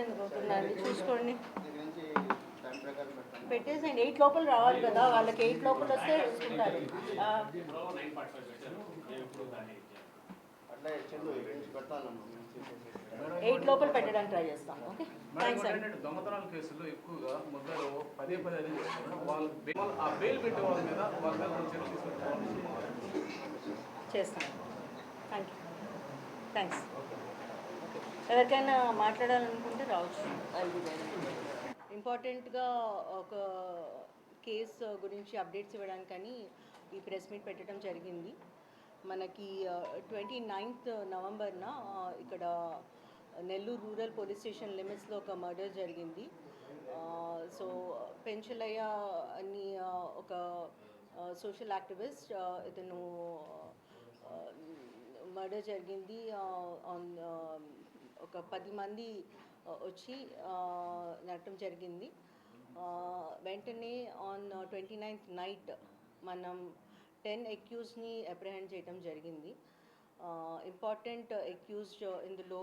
చూసుకోండి దీని నుంచి టైం ప్రకారం పెట్టండి పెట్టేసేయండి. ఎయిట్ లోపల రావాలి కదా. వాళ్ళకి ఎయిట్ లోపల వస్తే చూసుకుంటారు. ఎయిట్ లోపల పెట్టడానికి ట్రై చేస్తాం. ఓకే? థ్యాంక్స్ ఇంకోటి అండి. ఏంటంటే దొంగతనాల కేసుల్లో ఎక్కువగా ముద్దలు పదే పదే అదే చేస్తున్నారు. వాళ్ళు బెయిల్- ఆ బెయిల్ పెట్టే వాళ్ళ మీద వాళ్ళ మీద కొన్ని చర్యలు తీసుకుంటారు. చేస్తాం. Thank you. థ్యాంక్స్. ఎవరికైనా మాట్లాడాలనుకుంటే రావచ్చు. ఇంపార్టెంట్గా ఒక కేసు గురించి అప్డేట్స్ ఇవ్వడానికని ఈ ప్రెస్ మీట్ పెట్టడం జరిగింది. మనకి ట్వంటీ నైన్త్ నవంబర్న ఇక్కడ నెల్లూరు రూరల్ పోలీస్ స్టేషన్ లిమిట్స్లో ఒక మర్డర్ జరిగింది. సో పెంచలయ్య అని ఒక సోషల్ యాక్టివిస్ట్ ఇతను మర్డర్ జరిగింది ఆన్ ఒక పది మంది వచ్చి నడటం జరిగింది. వెంటనే ఆన్ ట్వంటీ నైన్త్ నైట్ మనం టెన్ ఎక్యూజ్ని అప్రహెండ్ చేయడం జరిగింది. ఇంపార్టెంట్ ఎక్యూజ్ ఇందులో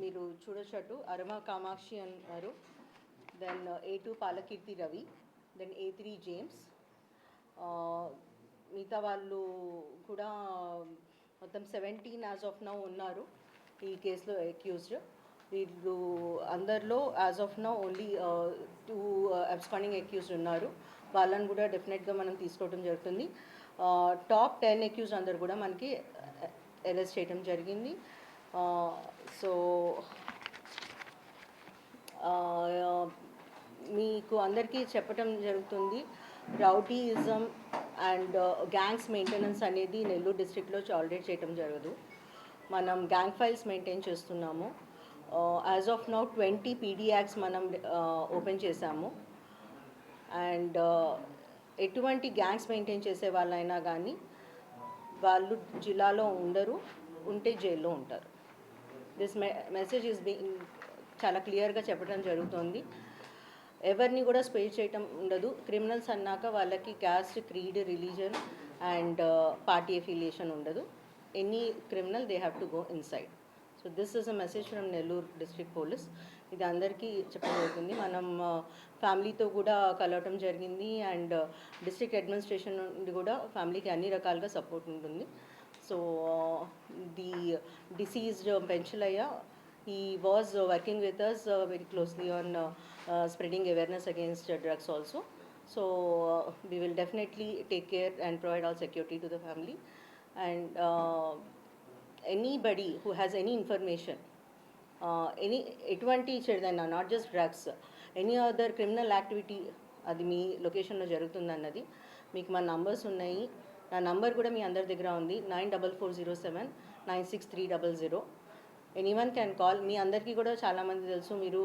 మీరు చూడొచ్చు అరమ కామాక్షి అన్నారు. Then A two Palakeerthi Ravi then A three James మిగతా వాళ్ళు కూడా మొత్తం సెవెంటీన్ యాజ్ ఆఫ్ నౌ ఉన్నారు. ఈ కేసులో అక్యూజ్డ్ వీళ్ళు అందరిలో as of now only two absconding accused ఉన్నారు. వాళ్ళని కూడా డెఫినెట్గా మనం తీసుకోవడం జరుగుతుంది. టాప్ టెన్ అక్యూజ్ అందరు కూడా మనకి uh, అరెస్ట్ చేయడం జరిగింది. Uh, సో uh, మీకు అందరికీ చెప్పటం జరుగుతుంది. రౌటీయిజం అండ్ గ్యాంగ్స్ మెయింటెనెన్స్ అనేది నెల్లూరు డిస్ట్రిక్ట్లో టాలరేట్ చేయటం జరగదు. మనం గ్యాంగ్ ఫైల్స్ మెయింటైన్ చేస్తున్నాము. As of now twenty PD మనం uh, ఓపెన్ చేశాము. అండ్ uh, ఎటువంటి గ్యాంగ్స్ మెయింటైన్ చేసే వాళ్ళైనా కానీ వాళ్ళు జిల్లాలో ఉండరు ఉంటే జైల్లో ఉంటారు. దిస్ మెసేజ్ ఈస్ బీ చాలా క్లియర్గా చెప్పడం జరుగుతుంది. ఎవరిని కూడా స్పేస్ చేయటం ఉండదు. క్రిమినల్స్ అన్నాక వాళ్ళకి caste creed religion and party affiliation ఉండదు. Any criminal they have to go inside so this is a message from Nellore district police ఇది అందరికీ చెప్పబోతుంది. మనం ఫ్యామిలీతో కూడా కలవటం జరిగింది. అండ్ డిస్ట్రిక్ట్ అడ్మినిస్ట్రేషన్ నుండి కూడా ఫ్యామిలీకి అన్ని రకాలుగా సపోర్ట్ ఉంటుంది. సో ది డిసీజ్డ్ పెంచులయ్య ఈ was working with us very closely on spreading awareness against drugs also. So we will definitely take care and provide all security to the family and all security to the family and uh, anybody who has any information uh, any ఎటువంటి చెడుదైనా not just drugs any other criminal activity అది మీ లొకేషన్లో జరుగుతుందన్నది మీకు మా numbers ఉన్నాయి. నా number కూడా మీ అందరి దగ్గర ఉంది nine double four zero seven nine six three double zero anyone can call మీ అందరికీ కూడా చాలామంది తెలుసు మీరు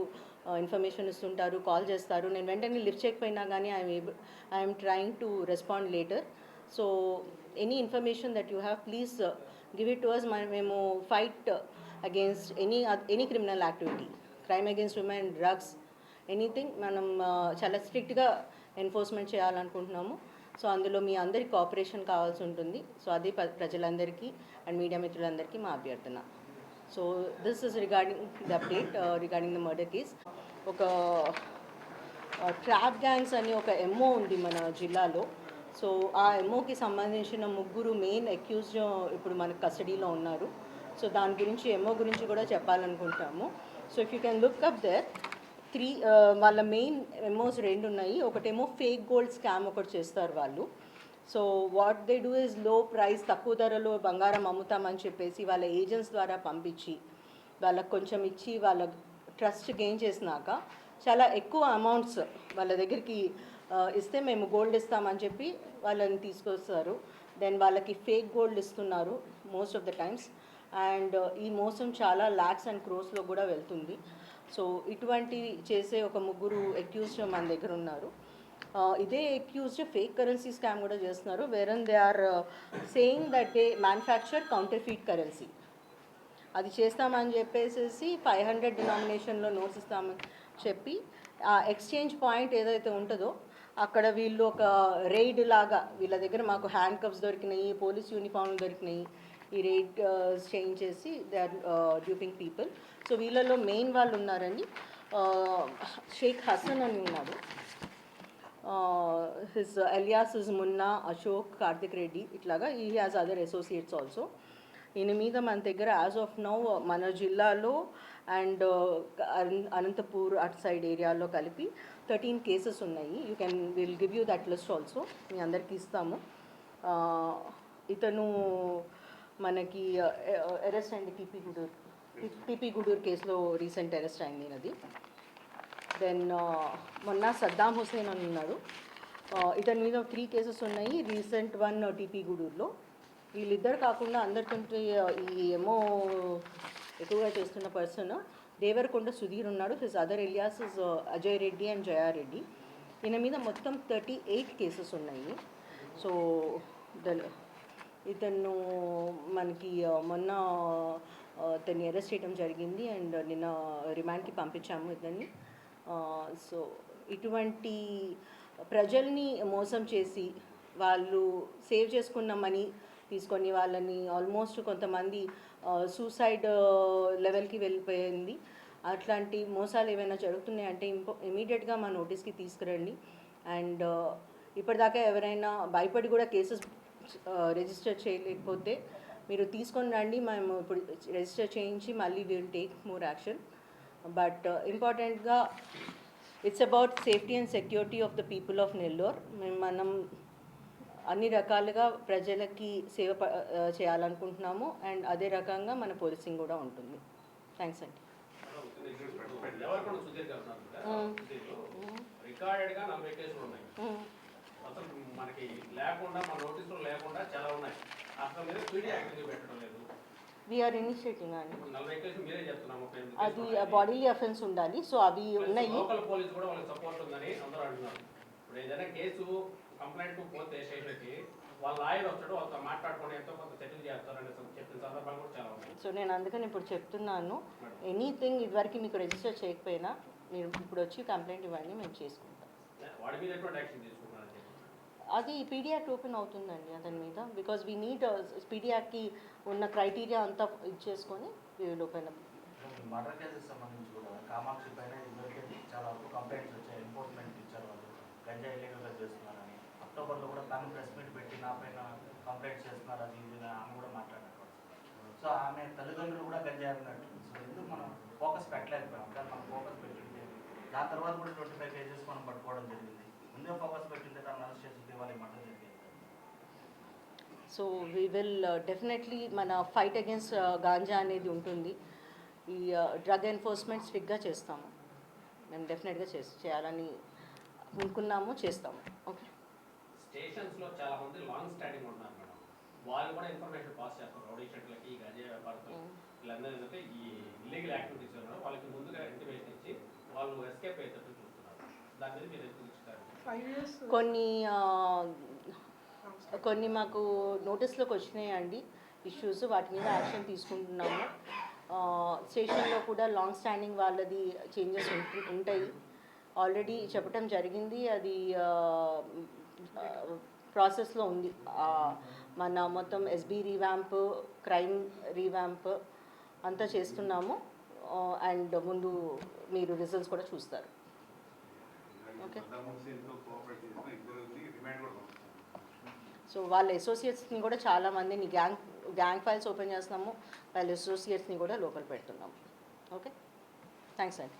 uh, ఇన్ఫర్మేషన్ ఇస్తుంటారు కాల్ చేస్తారు. నేను వెంటనే లిఫ్ట్ చేయకపోయినా కానీ I'm able I'm trying to respond later so any information that you have please give it to us మేము fight against any any criminal activity crime against women drugs anything మనం uh, చాలా స్ట్రిక్ట్గా enforcement చేయాలనుకుంటున్నాము. So అందులో మీ అందరి cooperation కావాల్సి ఉంటుంది. So అది ప్ర- ప్రజలందరికీ అండ్ మీడియా మిత్రులందరికీ మా అభ్యర్థన. So this is regarding the update regarding the murder case ఒక ట్రాప్ గ్యాంగ్స్ అని ఒక ఎంఓ ఉంది మన జిల్లాలో. సో ఆ ఎంఓకి సంబంధించిన ముగ్గురు మెయిన్ అక్యూజ్డ్ ఇప్పుడు మన కస్టడీలో ఉన్నారు. సో దాని గురించి ఎంఓ గురించి కూడా చెప్పాలనుకుంటాము. So if you can look up there three వాళ్ళ మెయిన్ ఎంఓస్ రెండు ఉన్నాయి. ఒకటేమో ఫేక్ గోల్డ్ స్కామ్ ఒకటి చేస్తారు వాళ్ళు. సో వాట్ దే డూ ఇస్లో ప్రైస్ తక్కువ ధరలో బంగారం అమ్ముతామని చెప్పేసి వాళ్ళ ఏజెంట్స్ ద్వారా పంపించి వాళ్ళకి కొంచెం ఇచ్చి వాళ్ళ ట్రస్ట్ గెయిన్ చేసినాక చాలా ఎక్కువ అమౌంట్స్ వాళ్ళ దగ్గరికి ఇస్తే మేము గోల్డ్ ఇస్తామని చెప్పి వాళ్ళని తీసుకొస్తారు. దెన్ వాళ్ళకి ఫేక్ గోల్డ్ ఇస్తున్నారు most of the times and ఈ మోసం చాలా ల్యాక్స్ అండ్ క్రోస్లో కూడా వెళ్తుంది. సో ఇటువంటి చేసే ఒక ముగ్గురు ఎక్యూజ్డ్ మన దగ్గర ఉన్నారు. ఇదే ఎక్యూజ్డ్ ఫేక్ కరెన్సీ స్కామ్ కూడా చేస్తున్నారు. Wherein they are saying that they manufacture counterfeit currency అది చేస్తామని చెప్పేసి ఫైవ్ హండ్రెడ్ డినామినేషన్లో నోట్స్ ఇస్తామని చెప్పి ఆ ఎక్స్చేంజ్ పాయింట్ ఏదైతే ఉంటుందో అక్కడ వీళ్ళు ఒక రైడ్ లాగా వీళ్ళ దగ్గర మాకు హ్యాండ్ కప్స్ దొరికినాయి పోలీస్ యూనిఫామ్లు దొరికినాయి. ఈ రేట్ చేంజ్ చేసి they are duping people so వీళ్ళలో మెయిన్ వాళ్ళు ఉన్నారని షేక్ హసన్ అని ఉన్నాడు. His alias is Munna Ashok Karthik Reddy ఇట్లాగా ఈ హ్యాస్ అదర్ అసోసియేట్స్ ఆల్సో ఈయన మీద మన దగ్గర యాజ్ ఆఫ్ నౌ మన జిల్లాలో అండ్ అనంతపూర్ అటు సైడ్ ఏరియాలో కలిపి థర్టీన్ కేసెస్ ఉన్నాయి. You can will give you that list also మీ అందరికి ఇస్తాము. ఇతను మనకి అరెస్ట్ అయింది టీపీ గుడూర్ టీపీ గుడూర్ కేసులో రీసెంట్ అరెస్ట్ అయింది అది. దెన్ మొన్న సద్దాం హుసేన్ అని ఉన్నాడు. ఇతని మీద త్రీ కేసెస్ ఉన్నాయి రీసెంట్ వన్ టీపీ గూడూరులో వీళ్ళిద్దరు కాకుండా అందరికంటే ఈ ఏమో ఎక్కువగా చేస్తున్న పర్సన్ దేవరకొండ సుధీర్ ఉన్నాడు. His other alias is Ajay Reddy and Jaya Reddy ఈయన మీద మొత్తం థర్టీ ఎయిట్ కేసెస్ ఉన్నాయి సో ఇతను మనకి uh, మొన్న uh, ఇతన్ని అరెస్ట్ చేయడం జరిగింది అండ్ uh, నిన్న రిమాండ్కి పంపించాము ఇతన్ని. సో ఇటువంటి ప్రజల్ని మోసం చేసి వాళ్ళు సేవ్ చేసుకున్న మనీ తీసుకొని వాళ్ళని ఆల్మోస్ట్ కొంతమంది సూసైడ్ లెవెల్కి వెళ్ళిపోయింది. అట్లాంటి మోసాలు ఏమైనా జరుగుతున్నాయంటే ఇంపో ఇమీడియట్గా మా నోటీస్కి తీసుకురండి. అండ్ ఇప్పటిదాకా ఎవరైనా భయపడి కూడా కేసెస్ రిజిస్టర్ చేయలేకపోతే మీరు తీసుకొని రండి. మేము ఇప్పుడు రిజిస్టర్ చేయించి మళ్ళీ will take more action but ఇంపార్టెంట్గా it's about safety and security of the people of Nellore మేము మనం అన్ని రకాలుగా ప్రజలకి సేవ చేయాలనుకుంటున్నాము. అండ్ అదే రకంగా మన పోలీసింగ్ కూడా ఉంటుంది. థ్యాంక్స్ అండి. అసలు మనకి లేకుండా మన నోటీసులు లేకుండా చాలా ఉన్నాయి. అసలు మీద పీడీ యాక్టివ్ పెట్టడం లేదు. వీఆర్ ఇనిషియేటింగ్ అది. బాడీ అఫెన్స్ ఉండాలి. సో అవి ఉన్నాయి. లోకల్ పోలీస్ కూడా వాళ్ళకి సపోర్ట్ ఉందని అందరూ అంటున్నారు. ఇప్పుడు ఏదైనా కేసు కంప్లైంట్ పోతే స్టేషన్కి వాళ్ళ లాయర్ వస్తాడు వాళ్ళతో మాట్లాడుకొని ఎంతో కొంత సెటిల్ చేస్తారని చెప్పిన సందర్భాలు కూడా చాలా ఉన్నాయి. సో నేను అందుకని ఇప్పుడు చెప్తున్నాను ఎనీథింగ్ ఇదివరకు మీకు రిజిస్టర్ చేయకపోయినా మీరు ఇప్పుడు వచ్చి కంప్లైంట్ ఇవ్వండి మేము చేసుకుంటాం. వాడి మీద ఎటువంటి యాక్షన్ తీసుకుంటున్నారని చెప్పి అది పీడియాక్ట్ ఓపెన్ అవుతుందండి అతని మీద బికాజ్ వీ నీడ్ పీడియాక్ట్కి ఉన్న క్రైటీరియా అంతా ఇచ్చేసుకొని we will open murder cases సంబంధించి కూడా కామాక్షి పైన ఇదివరకే చాలా వరకు కంప్లైంట్స్ వచ్చాయి ఎన్ఫోర్స్మెంట్ ఇచ్చారు వాళ్ళు గంజా ఇల్లీగల్గా చేస్తున్నారని అక్టోబర్లో కూడా తను ప్రెస్ మీట్ పెట్టి నా పైన కంప్లైంట్ చేస్తున్నారు అది ఇది ఆమె కూడా మాట్లాడారు సో ఆమె తల్లిదండ్రులు కూడా గంజా సో ఎందుకు మనం ఫోకస్ పెట్టలేకపోయాం? కానీ మనం ఫోకస్ పెట్టింది దాని తర్వాత కూడా ట్వంటీ ఫైవ్ కేజెస్ మనం పట్టుకోవడం జరిగింది. ముందే ఫోకస్ పెట్టింది తను అరెస్ట్ చేసి ఇవ్వాలి మటన్ జరిగింది సో వీ విల్ డెఫినెట్లీ మన ఫైట్ అగేన్స్ట్ గాంజా అనేది ఉంటుంది. ఈ డ్రగ్ ఎన్ఫోర్స్మెంట్ స్ట్రిక్ట్గా చేస్తాము. మేము డెఫినెట్గా చేసి చేయాలని అనుకున్నాము చేస్తాము. ఓకే స్టేషన్స్లో చాలా మంది లాంగ్ స్టాండింగ్ ఉన్నారు మేడం. వాళ్ళు కూడా ఇన్ఫర్మేషన్ పాస్ చేస్తారు. రౌడీ షెట్లకి గంజా వ్యాపారస్తులు వీళ్ళందరూ ఏంటంటే ఈ ఇల్లీగల్ యాక్టివిటీస్ ఉన్నారు వాళ్ళకి ముందుగా ఇంటిమేషన్ ఇచ్చి వాళ్ళు ఎస్కేప్ అయ్యేటట్టు చూస్తున్నారు. దాని మీద మీరు ఎందుకు ఇస్తారు కొన్ని కొన్ని మాకు నోటీస్లోకి వచ్చినాయండి ఇష్యూస్ వాటి మీద యాక్షన్ తీసుకుంటున్నాము. ఆ, స్టేషన్లో కూడా లాంగ్ స్టాండింగ్ వాళ్ళది చేంజెస్ ఉంటాయి. ఆల్రెడీ చెప్పటం జరిగింది. అది ప్రాసెస్లో ఉంది. మన మొత్తం ఎస్బీ రీవ్యాంప్ క్రైమ్ రీవ్యాంప్ అంతా చేస్తున్నాము. అండ్ ముందు మీరు రిజల్ట్స్ కూడా చూస్తారు. ఓకే. సో వాళ్ళ అసోసియేట్స్ని కూడా చాలా మందిని గ్యాంగ్ గ్యాంగ్ ఫైల్స్ ఓపెన్ చేస్తున్నాము. వాళ్ళ అసోసియేట్స్ని కూడా లోపల పెడుతున్నాము. ఓకే? థ్యాంక్స్ అండి.